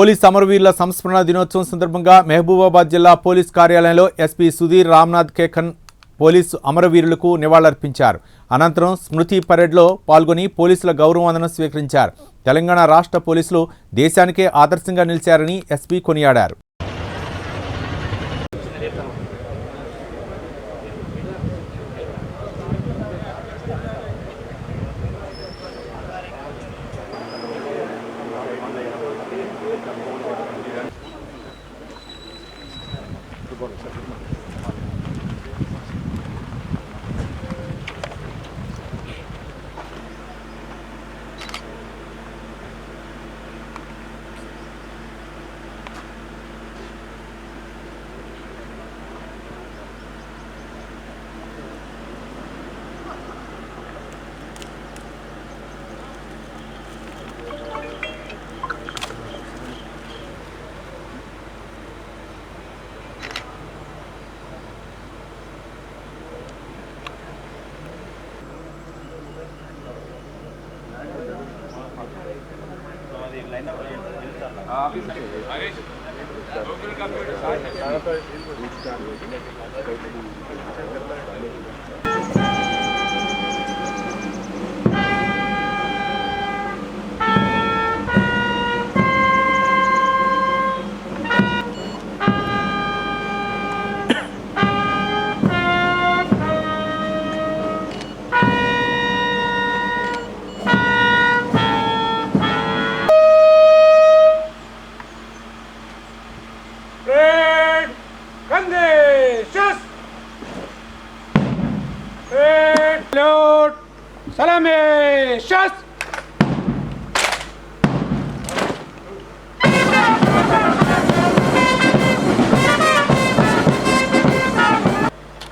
Police అమరవీరుల సంస్మరణ దినోత్సవం సందర్భంగా మహబూబాబాద్ జిల్లా పోలీస్ కార్యాలయంలో ఎస్పీ సుధీర్ రామ్నాథ్ కేఖన్ పోలీసు అమరవీరులకు నివాళులర్పించారు. అనంతరం స్మృతి పరేడ్లో పాల్గొని పోలీసుల గౌరవవందనం స్వీకరించారు. తెలంగాణ రాష్ట్ర పోలీసులు దేశానికే ఆదర్శంగా నిలిచారని ఎస్పీ కొనియాడారు. Computer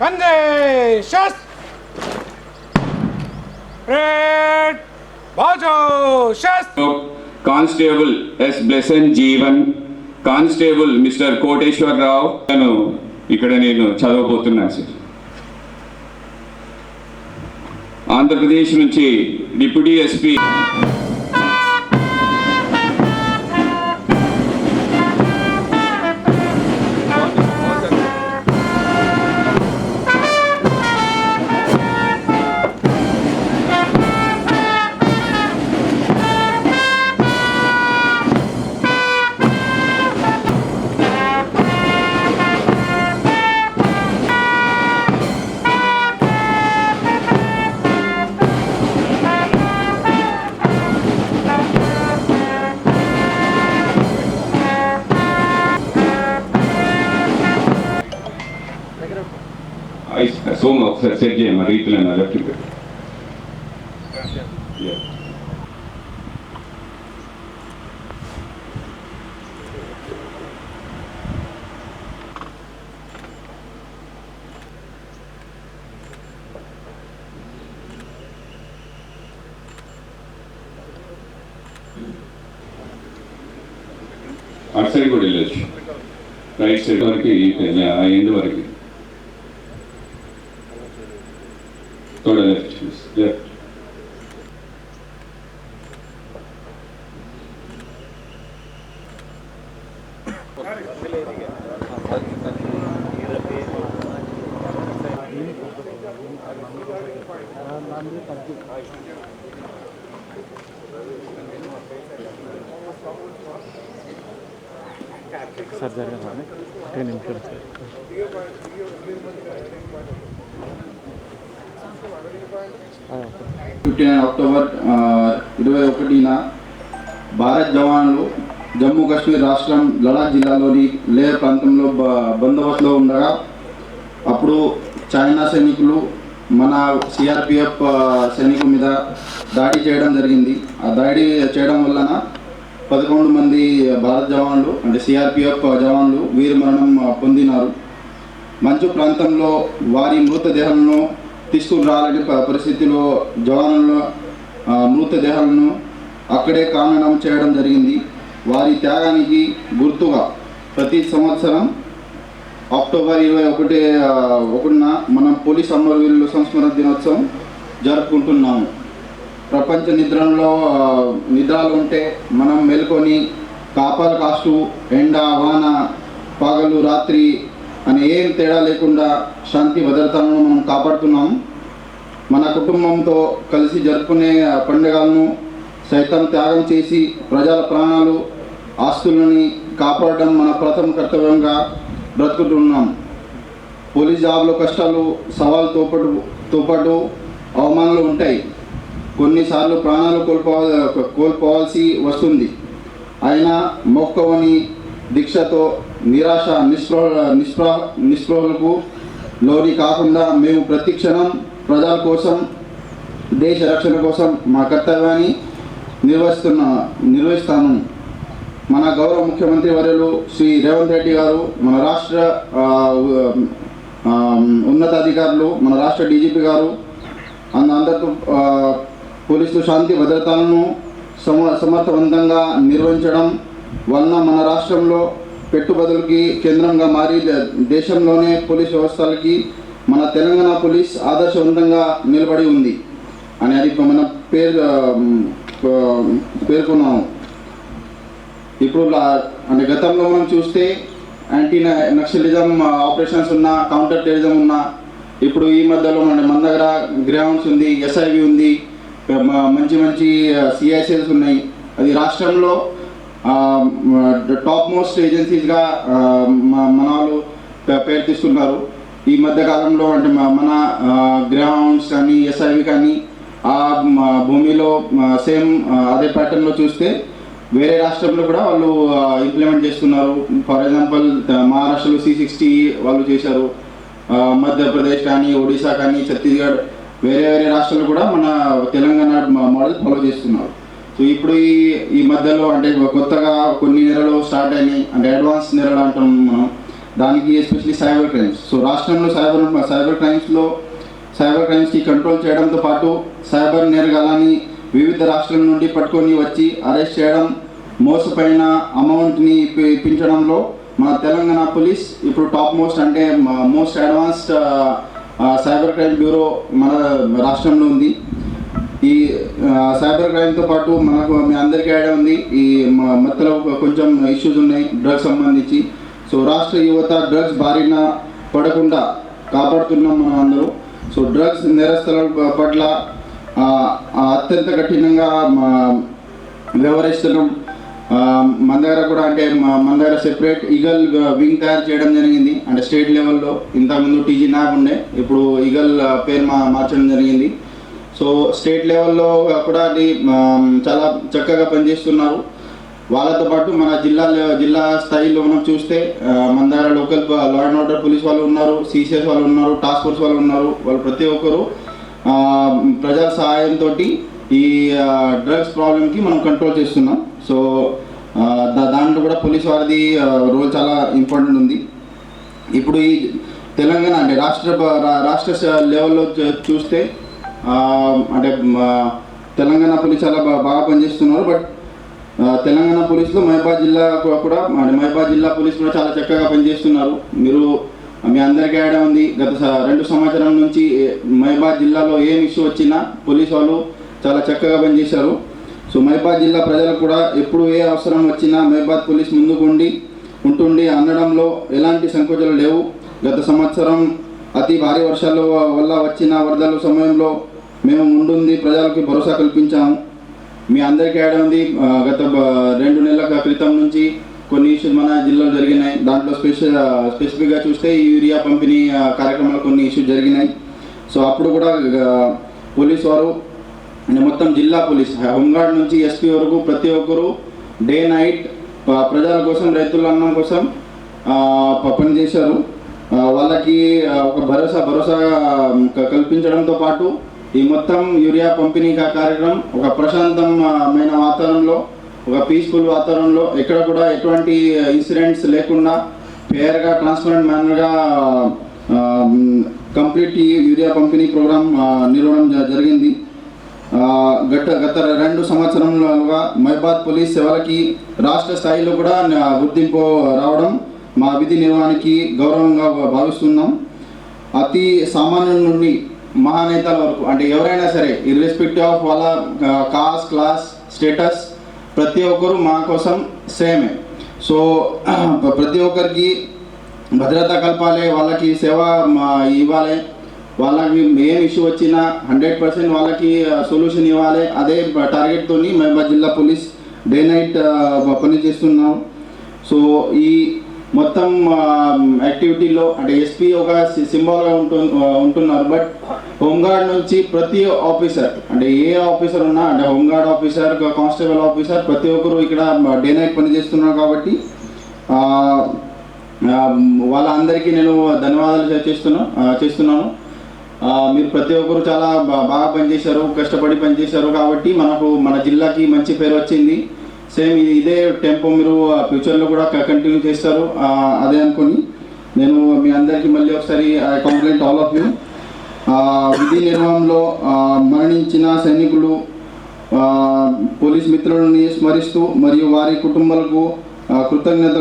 Conditions! Red Bajo! Shots! Constable S Blesson Jeevan constable mister Koteswararao నేను ఇక్కడ నేను చదవబోతున్నాను సార్ ఆంధ్రప్రదేశ్ నుంచి డిప్యూటీ ఎస్పీ సోమ ఒకసారి సెట్ చేయమ్మా రీతిలో నా లెఫ్ట్ అటు సైడ్ కూడా వెళ్ళొచ్చు రైట్ సైడ్ వరకు ఆ ఎండ్ వరకు సార్ జరగదు ఒకటే నిమిషాలు సార్. ఫిఫ్టీన్ అక్టోబర్ ఇరవై ఒకటిన భారత్ జవాన్లు జమ్మూ కాశ్మీర్ రాష్ట్రం లడాక్ జిల్లాలోని లే ప్రాంతంలో బ- బందోబస్తులో ఉండగా అప్పుడు చైనా సైనికులు మన సిఆర్పిఎఫ్ సైనికుల మీద దాడి చేయడం జరిగింది. ఆ దాడి చేయడం వలన పదకొండు మంది భారత జవాన్లు అంటే సిఆర్పిఎఫ్ జవాన్లు వీరమరణం పొందినారు. మంచు ప్రాంతంలో వారి మృతదేహాలను తీసుకుని రాలని పరిస్థితిలో జవానుల మృతదేహాలను అక్కడే కారణం చేయడం జరిగింది. వారి త్యాగానికి గుర్తుగా ప్రతి సంవత్సరం అక్టోబర్ ఇరవై ఒకటి ఒకటిన మనం పోలీస్ అమరవీరుల సంస్మరణ దినోత్సవం జరుపుకుంటున్నాము. ప్రపంచ నిద్రలో నిద్రలు ఉంటే మనం మేల్కొని కాపాల కాస్టు ఎండ వాన పగలు రాత్రి అని ఏం తేడా లేకుండా శాంతి భద్రతలను మనం కాపాడుతున్నాం మన కుటుంబంతో కలిసి జరుపుకునే పండుగలను సైతం త్యాగం చేసి ప్రజల ప్రాణాలు ఆస్తులని కాపాడడం మన ప్రథమ కర్తవ్యంగా బ్రతుకుతున్నాం. పోలీస్ జాబ్లో కష్టాలు సవాళ్ళతో పాటు తో పాటు అవమానాలు ఉంటాయి. కొన్నిసార్లు ప్రాణాలు కోల్పోవాలి కోల్పోవాల్సి వస్తుంది. అయినా మొక్కవని దీక్షతో నిరాశ నిస్పృహ నిస్పృహ నిస్పృహలకు లోని కాకుండా మేము ప్రతి క్షణం ప్రజల కోసం దేశ రక్షణ కోసం మా కర్తవ్యాన్ని నిర్వహిస్తున్నా నిర్వహిస్తాను మన గౌరవ ముఖ్యమంత్రి వర్యులు శ్రీ రేవంత్ రెడ్డి గారు మన రాష్ట్ర ఉన్నతాధికారులు మన రాష్ట్ర డీజీపీ గారు అంద అందరితో పోలీసులు శాంతి భద్రతలను సమ సమర్థవంతంగా నిర్వహించడం వలన మన రాష్ట్రంలో పెట్టుబడులకి కేంద్రంగా మారి దేశంలోనే పోలీస్ వ్యవస్థలకి మన తెలంగాణ పోలీస్ ఆదర్శవంతంగా నిలబడి ఉంది అని అది మన పేరు పేర్కొన్నాము. ఇప్పుడు అంటే గతంలో మనం చూస్తే యాంటీ నక్సలిజం ఆపరేషన్స్ ఉన్న కౌంటర్ టెరిజం ఉన్న ఇప్పుడు ఈ మధ్యలో మన మన దగ్గర గ్రౌండ్స్ ఉంది ఎస్ఐవి ఉంది మంచి మంచి సిఐసిఎల్స్ ఉన్నాయి. అది రాష్ట్రంలో టాప్ మోస్ట్ ఏజెన్సీస్గా మన వాళ్ళు పేరు తీసుకున్నారు ఈ మధ్య కాలంలో అంటే మన గ్రౌండ్స్ కానీ ఎస్ఐవి కానీ ఆ భూమిలో సేమ్ అదే ప్యాటర్న్లో చూస్తే వేరే రాష్ట్రంలో కూడా వాళ్ళు ఇంప్లిమెంట్ చేస్తున్నారు. ఫర్ ఎగ్జాంపుల్ మహారాష్ట్రలో సి సిక్స్టీ వాళ్ళు చేశారు. మధ్యప్రదేశ్ కానీ ఒడిశా కానీ ఛత్తీస్గఢ్ వేరే వేరే రాష్ట్రాలు కూడా మన తెలంగాణ మోడల్ ఫాలో చేస్తున్నారు. సో ఇప్పుడు ఈ ఈ మధ్యలో అంటే కొత్తగా కొన్ని నెలలు స్టార్ట్ అయినాయి. అంటే అడ్వాన్స్ నెలలు అంటాం మనం. దానికి ఎస్పెషలీ సైబర్ క్రైమ్స్ సో రాష్ట్రంలో సైబర్ సైబర్ క్రైమ్స్లో సైబర్ క్రైమ్స్కి కంట్రోల్ చేయడంతో పాటు సైబర్ నేరగాలని వివిధ రాష్ట్రాల నుండి పట్టుకొని వచ్చి అరెస్ట్ చేయడం మోసపోయిన అమౌంట్ని ఇప్పించడంలో మన తెలంగాణ పోలీస్ ఇప్పుడు టాప్ మోస్ట్ అంటే most advanced cyber crime bureau మన రాష్ట్రంలో ఉంది. ఈ సైబర్ క్రైమ్తో పాటు మనకు మీ అందరికీ ఐడియా ఉంది. ఈ మెత్తలో మధ్యలో కొంచెం ఇష్యూస్ ఉన్నాయి డ్రగ్స్ సంబంధించి. సో రాష్ట్ర యువత డ్రగ్స్ బారిన పడకుండా కాపాడుతున్నాం మనం అందరూ. సో డ్రగ్స్ నేరస్తుల పట్ల అత్యంత కఠినంగా మా- వ్యవహరిస్తున్నాం ఆ, మన దగ్గర కూడా అంటే మా- మన దగ్గర సెపరేట్ ఈగల్ వింగ్ తయారు చేయడం జరిగింది. అంటే స్టేట్ లెవెల్లో ఇంతకుముందు టీజీ నాగ్ ఉండే. ఇప్పుడు ఈగల్ పేరు మా మార్చడం జరిగింది. సో స్టేట్ లెవెల్లో కూడా అది చాలా చక్కగా పనిచేస్తున్నారు. వాళ్ళతో పాటు మన జిల్లా జిల్లా స్థాయిలో మనం చూస్తే ఆ, మన దగ్గర local law and order police వాళ్ళు ఉన్నారు సిసిఎస్ వాళ్ళు ఉన్నారు టాస్క్ ఫోర్స్ వాళ్ళు ఉన్నారు. వాళ్ళు ప్రతి ఒక్కరు ప్రజల సహాయంతో ఈ డ్రగ్స్ ప్రాబ్లంకి మనం కంట్రోల్ చేస్తున్నాం. సో దాంట్లో కూడా పోలీస్ వారిది రోల్ చాలా ఇంపార్టెంట్ ఉంది. ఇప్పుడు ఈ తెలంగాణ అంటే రాష్ట్ర రాష్ట్ర లెవెల్లో చూ- చూస్తే అంటే తెలంగాణ పోలీస్ చాలా బాగా పనిచేస్తున్నారు. బట్ తెలంగాణ పోలీసులో మహబాద్ జిల్లా కూడా అంటే మహబాద్ జిల్లా పోలీస్ కూడా చాలా చక్కగా పనిచేస్తున్నారు. మీరు మీ అందరికీ ఐడియా ఉంది. గత రెండు సంవత్సరం నుంచి మహిబాద్ జిల్లాలో ఏం ఇష్యూ వచ్చినా పోలీస్ వాళ్ళు చాలా చక్కగా పనిచేశారు. సో మహిబాద్ జిల్లా ప్రజలకు కూడా ఎప్పుడు ఏ అవసరం వచ్చినా మహిబాద్ పోలీస్ ముందుకు ఉండి ఉంటుండి అనడంలో ఎలాంటి సంకోచాలు లేవు. గత సంవత్సరం అతి భారీ వర్షాల వల్ల వచ్చిన వరదల సమయంలో మేము ముందుండి ప్రజలకు భరోసా కల్పించాము. మీ అందరికీ ఐడియా ఉంది. గత రెండు నెలల క్రితం నుంచి కొన్ని ఇష్యూస్ మన జిల్లాలో జరిగినాయి. దాంట్లో స్పెషల్ స్పెసిఫిక్గా చూస్తే ఈ యూరియా పంపిణీ కార్యక్రమాలు కొన్ని ఇష్యూస్ జరిగినాయి. సో అప్పుడు కూడా పోలీస్ వారు మొత్తం జిల్లా పోలీస్ హోంగార్డ్ నుంచి ఎస్పీ వరకు ప్రతి ఒక్కరు డే నైట్ ప్రజల కోసం రైతుల అన్నం కోసం పనిచేశారు వాళ్ళకి ఒక భరోసా భరోసా కల్పించడంతో పాటు ఈ మొత్తం యూరియా పంపిణీ కా- కార్యక్రమం ఒక ప్రశాంతమైన వాతావరణంలో ఒక పీస్ఫుల్ వాతావరణంలో ఎక్కడ కూడా ఎటువంటి uh, ఇన్సిడెంట్స్ లేకుండా ఫేర్గా ట్రాన్స్పరెంట్ మేనర్గా కంప్లీట్ ఈ యూరియా పంపిణీ ప్రోగ్రామ్ uh, నిర్వహణ జ- జరిగింది. గత గత రెండు సంవత్సరంలోగా మైబాద్ పోలీస్ సేవలకి రాష్ట్ర స్థాయిలో కూడా గుర్తింపు రావడం మా విధి నిర్వహణకి గౌరవంగా భావిస్తున్నాం. అతి సామాన్యుల నుండి మహానేతల వరకు అంటే ఎవరైనా సరే ఇర్రెస్పెక్టివ్ ఆఫ్ వాళ్ళ కాస్ట్ క్లాస్ స్టేటస్ ప్రతి ఒక్కరు మా కోసం సేమే. సో ప్రతి ఒక్కరికి భద్రత కలపాలి వాళ్ళకి సేవ ఇవ్వాలి. వాళ్ళకి ఏం ఇష్యూ వచ్చినా హండ్రెడ్ పర్సెంట్ వాళ్ళకి సొల్యూషన్ ఇవ్వాలి. అదే టార్గెట్తో మేము జిల్లా పోలీస్ డే నైట్ పని చేస్తున్నాం సో ఈ మొత్తం యాక్టివిటీలో అంటే ఎస్పీ ఒక సింబాల్గా ఉంటు ఉంటున్నారు. బట్ హోంగార్డ్ నుంచి ప్రతి ఆఫీసర్ అంటే ఏ ఆఫీసర్ ఉన్నా అంటే హోంగార్డ్ ఆఫీసర్ కానిస్టేబుల్ ఆఫీసర్ ప్రతి ఒక్కరు ఇక్కడ డే నైట్ పనిచేస్తున్నారు కాబట్టి వాళ్ళందరికీ నేను ధన్యవాదాలు చేస్తున్నాను. చేస్తున్నాను మీరు ప్రతి ఒక్కరు చాలా బాగా పనిచేశారు కష్టపడి పనిచేశారు కాబట్టి మనకు మన జిల్లాకి మంచి పేరు వచ్చింది. సేమ్ ఇదే టెంపో మీరు ఫ్యూచర్లో కూడా కంటిన్యూ చేస్తారు. అదే అనుకొని నేను మీ అందరికీ మళ్ళీ ఒకసారి I compliment all of you. విధి నిర్వహణలో మరణించిన సైనికులు పోలీస్ మిత్రులని స్మరిస్తూ మరియు వారి కుటుంబాలకు కృతజ్ఞత